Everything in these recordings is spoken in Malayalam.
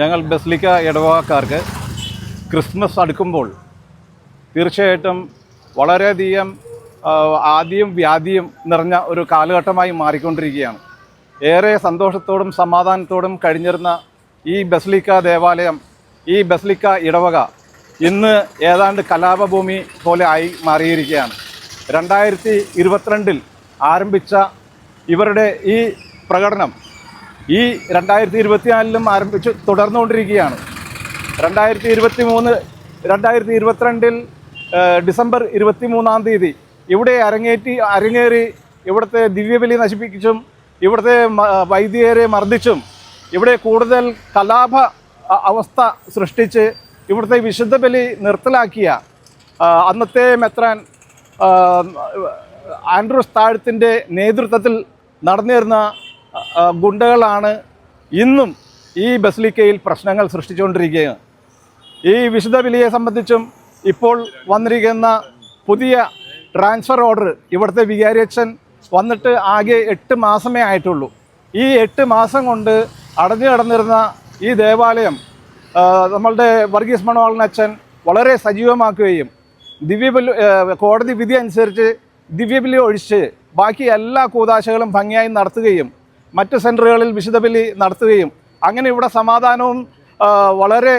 ഞങ്ങൾ ബസ്ലിക്ക ഇടവകക്കാർക്ക് ക്രിസ്മസ് അടുക്കുമ്പോൾ തീർച്ചയായിട്ടും വളരെയധികം ആദ്യം വ്യാധിയും നിറഞ്ഞ ഒരു കാലഘട്ടമായി മാറിക്കൊണ്ടിരിക്കുകയാണ്. ഏറെ സന്തോഷത്തോടും സമാധാനത്തോടും കഴിഞ്ഞിരുന്ന ഈ ബസ്ലിക്ക ദേവാലയം ഈ ബസ്ലിക്ക ഇടവക ഇന്ന് ഏതാണ്ട് കലാപഭൂമി പോലെ ആയി മാറിയിരിക്കുകയാണ്. രണ്ടായിരത്തി ഇരുപത്തിരണ്ടിൽ ആരംഭിച്ച ഇവരുടെ ഈ പ്രകടനം ഈ രണ്ടായിരത്തി ഇരുപത്തിനാലിലും ആരംഭിച്ച് തുടർന്നുകൊണ്ടിരിക്കുകയാണ്. രണ്ടായിരത്തി ഇരുപത്തി മൂന്ന് രണ്ടായിരത്തി ഇരുപത്തിരണ്ടിൽ ഡിസംബർ ഇരുപത്തി മൂന്നാം തീയതി ഇവിടെ അരങ്ങേറ്റി അരങ്ങേറി ഇവിടുത്തെ ദിവ്യബലി നശിപ്പിച്ചും ഇവിടുത്തെ വൈദികരെ മർദ്ദിച്ചും ഇവിടെ കൂടുതൽ കലാപ അവസ്ഥ സൃഷ്ടിച്ച് ഇവിടുത്തെ വിശുദ്ധ ബലി നിർത്തലാക്കിയ അന്നത്തെ മെത്രാൻ ആൻഡ്രൂസ് താഴത്തിന്റെ നേതൃത്വത്തിൽ നടന്നിരുന്ന ഗുണ്ടകളാണ് ഇന്നും ഈ ബസ്ലിക്കയിൽ പ്രശ്നങ്ങൾ സൃഷ്ടിച്ചുകൊണ്ടിരിക്കുകയാണ്. ഈ വിശുദ്ധ ബലിയെ സംബന്ധിച്ചും ഇപ്പോൾ വന്നിരിക്കുന്ന പുതിയ ട്രാൻസ്ഫർ ഓർഡർ ഇവിടുത്തെ വികാരിയച്ഛൻ വന്നിട്ട് ആകെ എട്ട് മാസമേ ആയിട്ടുള്ളൂ. ഈ എട്ട് മാസം കൊണ്ട് അടഞ്ഞു കിടന്നിരുന്ന ഈ ദേവാലയം നമ്മളുടെ വർഗീസ് മണവാളൻ അച്ഛൻ വളരെ സജീവമാക്കുകയും ദിവ്യബലി കോടതി വിധി അനുസരിച്ച് ദിവ്യബലി ഒഴിച്ച് ബാക്കി എല്ലാ കൂതാശകളും ഭംഗിയായി നടത്തുകയും മറ്റ് സെന്ററുകളിൽ വിശുദ്ധബലി നടത്തുകയും അങ്ങനെ ഇവിടെ സമാധാനവും വളരെ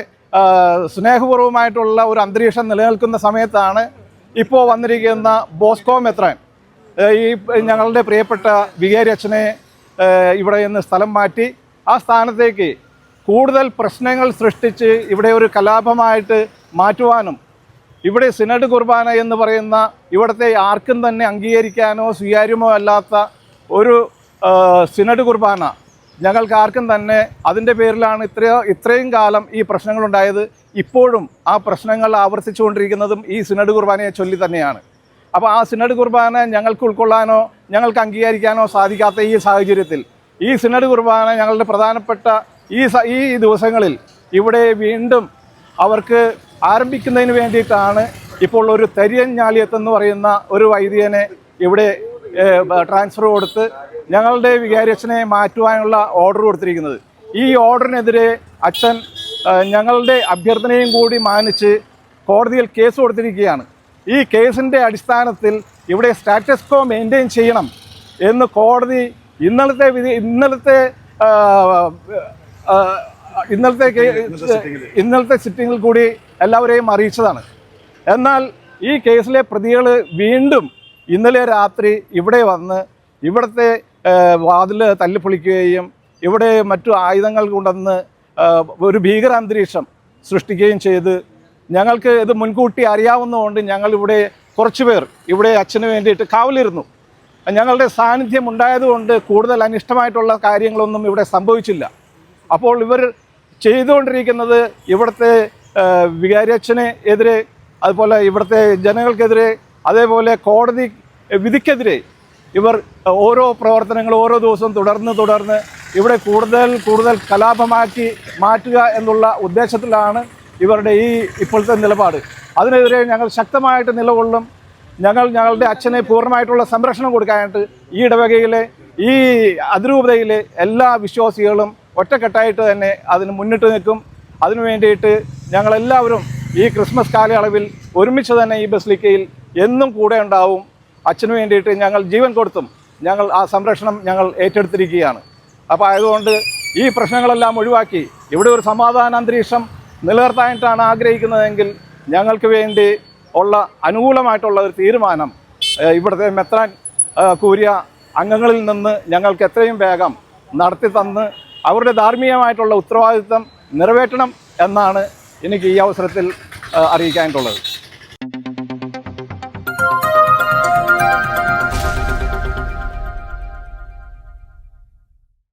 സ്നേഹപൂർവമായിട്ടുള്ള ഒരു അന്തരീക്ഷം നിലനിൽക്കുന്ന സമയത്താണ് ഇപ്പോൾ വന്നിരിക്കുന്ന ബോസ്കോ മെത്രാൻ. ഈ ഞങ്ങളുടെ പ്രിയപ്പെട്ട വികാരി അച്ഛനെ ഇവിടെ നിന്ന് സ്ഥലം മാറ്റി ആ സ്ഥാനത്തേക്ക് കൂടുതൽ പ്രശ്നങ്ങൾ സൃഷ്ടിച്ച് ഇവിടെ ഒരു കലാപമായിട്ട് മാറ്റുവാനും ഇവിടെ സിനഡ് കുർബാന എന്ന് പറയുന്ന ഇവിടുത്തെ ആർക്കും തന്നെ അംഗീകരിക്കാനോ സ്വീകാര്യമോ അല്ലാത്ത ഒരു സിനഡ് കുർബാന. ഞങ്ങൾക്ക് ആർക്കും തന്നെ അതിന്റെ പേരിലാണ് ഇത്ര ഇത്രയും കാലം ഈ പ്രശ്നങ്ങളുണ്ടായത്. ഇപ്പോഴും ആ പ്രശ്നങ്ങൾ ആവർത്തിച്ചുകൊണ്ടിരിക്കുന്നതും ഈ സിനഡ് കുർബാനയെ ചൊല്ലി തന്നെയാണ്. അപ്പോൾ ആ സിനഡ് കുർബാന ഞങ്ങൾക്ക് ഉൾക്കൊള്ളാനോ ഞങ്ങൾക്ക് അംഗീകരിക്കാനോ സാധിക്കാത്ത ഈ സാഹചര്യത്തിൽ ഈ സിനഡ് കുർബാന ഞങ്ങളുടെ പ്രധാനപ്പെട്ട ഈ ഈ ദിവസങ്ങളിൽ ഇവിടെ വീണ്ടും അവർക്ക് ആരംഭിക്കുന്നതിന് വേണ്ടിയിട്ടാണ് ഇപ്പോൾ ഒരു തരിയൻ ഞാലിയത്തെന്ന് പറയുന്ന ഒരു വൈദികനെ ഇവിടെ ട്രാൻസ്ഫർ കൊടുത്ത് ഞങ്ങളുടെ വികാരിയച്ഛനെ മാറ്റുവാനുള്ള ഓർഡർ കൊടുത്തിരിക്കുന്നത്. ഈ ഓർഡറിനെതിരെ അച്ഛൻ ഞങ്ങളുടെ അഭ്യർത്ഥനയും കൂടി മാനിച്ച് കോടതിയിൽ കേസ് കൊടുത്തിരിക്കുകയാണ്. ഈ കേസിന്റെ അടിസ്ഥാനത്തിൽ ഇവിടെ സ്റ്റാറ്റസ് കോ മെയിന്റെയിൻ ചെയ്യണം എന്ന് കോടതി ഇന്നലത്തെ വിധി ഇന്നലത്തെ ഇന്നലത്തെ ഇന്നലത്തെ സിറ്റിങ്ങിൽ കൂടി എല്ലാവരെയും അറിയിച്ചതാണ്. എന്നാൽ ഈ കേസിലെ പ്രതികൾ വീണ്ടും ഇന്നലെ രാത്രി ഇവിടെ വന്ന് ഇവിടുത്തെ വാതിൽ തല്ലിപ്പൊളിക്കുകയും ഇവിടെ മറ്റു ആയുധങ്ങൾ കൊണ്ടുവന്ന് ഒരു ഭീകരാന്തരീക്ഷം സൃഷ്ടിക്കുകയും ചെയ്ത് ഞങ്ങൾക്ക് ഇത് മുൻകൂട്ടി അറിയാവുന്നതുകൊണ്ട് ഞങ്ങളിവിടെ കുറച്ച് പേർ ഇവിടെ അച്ഛന് വേണ്ടിയിട്ട് കാവലിരുന്നു. ഞങ്ങളുടെ സാന്നിധ്യം ഉണ്ടായതുകൊണ്ട് കൂടുതൽ അനിഷ്ടമായിട്ടുള്ള കാര്യങ്ങളൊന്നും ഇവിടെ സംഭവിച്ചില്ല. അപ്പോൾ ഇവർ ചെയ്തുകൊണ്ടിരിക്കുന്നത് ഇവിടുത്തെ വികാരിയച്ഛന് എതിരെ അതുപോലെ ഇവിടുത്തെ ജനങ്ങൾക്കെതിരെ അതേപോലെ കോടതി വിധിക്കെതിരെ ഇവർ ഓരോ പ്രവർത്തനങ്ങൾ ഓരോ ദിവസവും തുടർന്ന് തുടർന്ന് ഇവിടെ കൂടുതൽ കൂടുതൽ കലാപമാക്കി മാറ്റുക എന്നുള്ള ഉദ്ദേശത്തിലാണ് ഇവരുടെ ഈ ഇപ്പോഴത്തെ നിലപാട്. അതിനെതിരെ ഞങ്ങൾ ശക്തമായിട്ട് നിലകൊള്ളും. ഞങ്ങൾ ഞങ്ങളുടെ അച്ഛനെ പൂർണമായിട്ടുള്ള സംരക്ഷണം കൊടുക്കാനായിട്ട് ഈ ഇടവകയിലെ ഈ അതിരൂപതയിലെ എല്ലാ വിശ്വാസികളും ഒറ്റക്കെട്ടായിട്ട് തന്നെ അതിന് മുന്നിട്ട് നിൽക്കും. അതിനു വേണ്ടിയിട്ട് ഞങ്ങളെല്ലാവരും ഈ ക്രിസ്മസ് കാലയളവിൽ ഒരുമിച്ച് തന്നെ ഈ ബസ്ലിക്കയിൽ എന്നും കൂടെ ഉണ്ടാവും. അച്ഛന് വേണ്ടിയിട്ട് ഞങ്ങൾ ജീവൻ കൊടുത്തും ഞങ്ങൾ ആ സംരക്ഷണം ഞങ്ങൾ ഏറ്റെടുത്തിരിക്കുകയാണ്. അപ്പോൾ ആയതുകൊണ്ട് ഈ പ്രശ്നങ്ങളെല്ലാം ഒഴിവാക്കി ഇവിടെ ഒരു സമാധാന അന്തരീക്ഷം നിലനിർത്താനായിട്ടാണ് ആഗ്രഹിക്കുന്നതെങ്കിൽ ഞങ്ങൾക്ക് വേണ്ടി ഉള്ള അനുകൂലമായിട്ടുള്ള ഒരു തീരുമാനം ഇവിടുത്തെ മെത്രാൻ കൂരിയ അംഗങ്ങളിൽ നിന്ന് ഞങ്ങൾക്ക് എത്രയും വേഗം നടത്തി തന്ന് അവരുടെ ധാർമ്മികമായിട്ടുള്ള ഉത്തരവാദിത്വം നിറവേറ്റണം എന്നാണ് എനിക്ക് ഈ അവസരത്തിൽ അറിയിക്കാനായിട്ടുള്ളത്